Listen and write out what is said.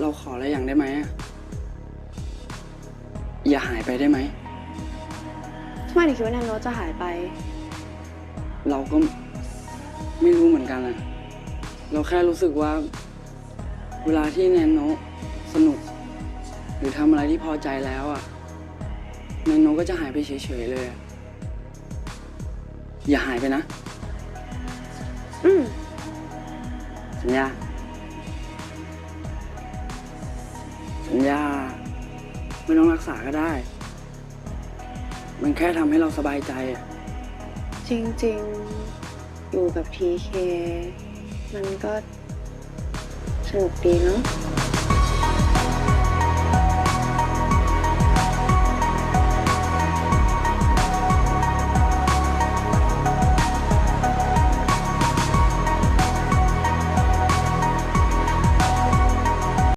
เราขออะไรอย่างได้ไหมอะอย่าหายไปได้ไหม ทำไมถึงคิดว่าแนนโนตจะหายไป เราก็ไม่รู้เหมือนกันอะเราแค่รู้สึกว่า เวลาที่แนนโนสนุก หรือทำอะไรที่พอใจแล้วอะแนนโนก็จะหายไปเฉยๆเลยอะอย่าหายไปนะ อืมสัญญา สัญญา ไม่ต้องรักษาก็ได้ มันแค่ทำให้เราสบายใจอะจริงๆ อยู่กับทีเค มันก็สนุกดีเนาะ